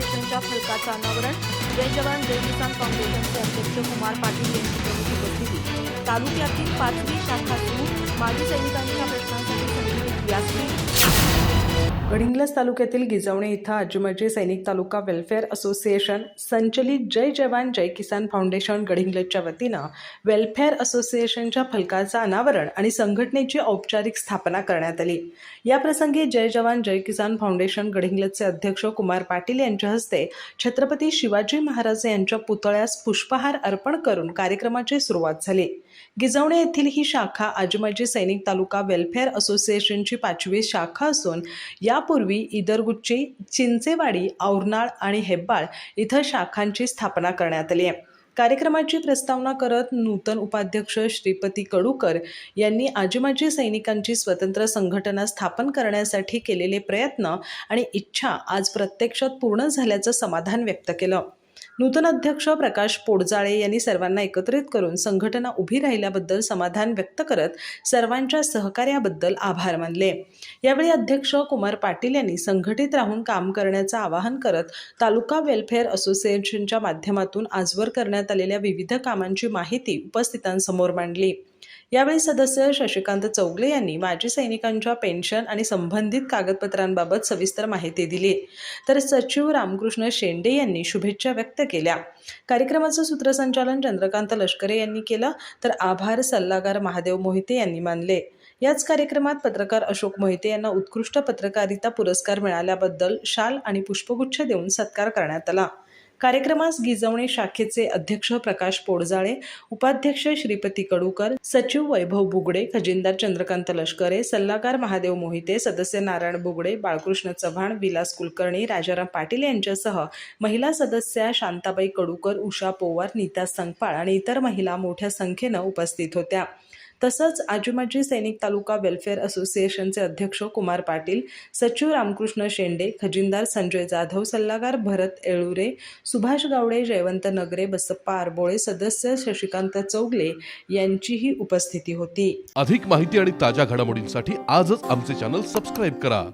सैनिकांच्या फलकाचं अनावरण. जय जवान जय किसान फाउंडेशनचे अध्यक्ष कुमार पाटील यांची प्रमुख उपस्थिती. तालुक्यातील पाचवी शाखा सुरू. माजी सैनिकांच्या प्रश्नांसाठी संघटित व्यासपीठ गडिंग्लज तालुक्यातील गिजवणे इथं आजूमाजी सैनिक तालुका वेलफेअर असोसिएशन संचलित जय जवान जय किसान फाउंडेशन गडिंग्लजच्या वतीनं वेलफेअर असोसिएशनच्या फलकाचं अनावरण आणि संघटनेची औपचारिक स्थापना करण्यात आली. याप्रसंगी जय जवान जय किसान फाउंडेशन गडिंग्लजचे अध्यक्ष कुमार पाटील यांच्या हस्ते छत्रपती शिवाजी महाराज यांच्या पुतळ्यास पुष्पहार अर्पण करून कार्यक्रमाची सुरुवात झाली. गिजवणे येथील ही शाखा आजूमाजी सैनिक तालुका वेलफेअर असोसिएशनची पाचवी शाखा असून या यापूर्वी इदरगुच्ची चिंचेवाडी औरनाळ आणि हेब्बाळ इथं शाखांची स्थापना करण्यात आली आहे. कार्यक्रमाची प्रस्तावना करत नूतन उपाध्यक्ष श्रीपती कडूकर यांनी आजीमाजी सैनिकांची स्वतंत्र संघटना स्थापन करण्यासाठी केलेले प्रयत्न आणि इच्छा आज प्रत्यक्षात पूर्ण झाल्याचं समाधान व्यक्त केलं. नूतन अध्यक्ष प्रकाश पोडजाळे यांनी सर्वांना एकत्रित करून संघटना उभी राहिल्याबद्दल समाधान व्यक्त करत सर्वांच्या सहकार्याबद्दल आभार मानले. यावेळी अध्यक्ष कुमार पाटील यांनी संघटित राहून काम करण्याचं आवाहन करत तालुका वेलफेअर असोसिएशनच्या माध्यमातून आजवर करण्यात आलेल्या विविध कामांची माहिती उपस्थितांसमोर मांडली. यावेळी सदस्य शशिकांत चौगले यांनी माजी सैनिकांच्या पेन्शन आणि संबंधित कागदपत्रांबाबत सविस्तर माहिती दिली. तर सचिव रामकृष्ण शेंडे यांनी शुभेच्छा व्यक्त केल्या. कार्यक्रमाचं सूत्रसंचालन चंद्रकांत लष्करे यांनी केलं तर आभार सल्लागार महादेव मोहिते यांनी मानले. याच कार्यक्रमात पत्रकार अशोक मोहिते यांना उत्कृष्ट पत्रकारिता पुरस्कार मिळाल्याबद्दल शाल आणि पुष्पगुच्छ देऊन सत्कार करण्यात आला. कार्यक्रमास गिजवणे शाखेचे अध्यक्ष प्रकाश पोडजाळे उपाध्यक्ष श्रीपती कडूकर सचिव वैभव बुगडे खजिनदार चंद्रकांत लष्करे सल्लागार महादेव मोहिते सदस्य नारायण बुगडे बाळकृष्ण चव्हाण विलास कुलकर्णी राजाराम पाटील यांच्यासह महिला सदस्या शांताबाई कडूकर उषा पोवार नीता संगपाळ आणि इतर महिला मोठ्या संख्येनं उपस्थित होत्या. तसंच आजूमाजी सैनिक तालुका वेलफेअर असोसिएशनचे अध्यक्ष कुमार पाटील सचिव रामकृष्ण शेंडे खजिनदार संजय जाधव सल्लागार भरत येळुरे सुभाष गावडे जयवंत नगरे बसप्पा आरबोळे सदस्य शशिकांत चौगले यांचीही उपस्थिती होती. अधिक माहिती आणि ताज्या घडामोडींसाठी आजच आमचे चॅनल सबस्क्राईब करा.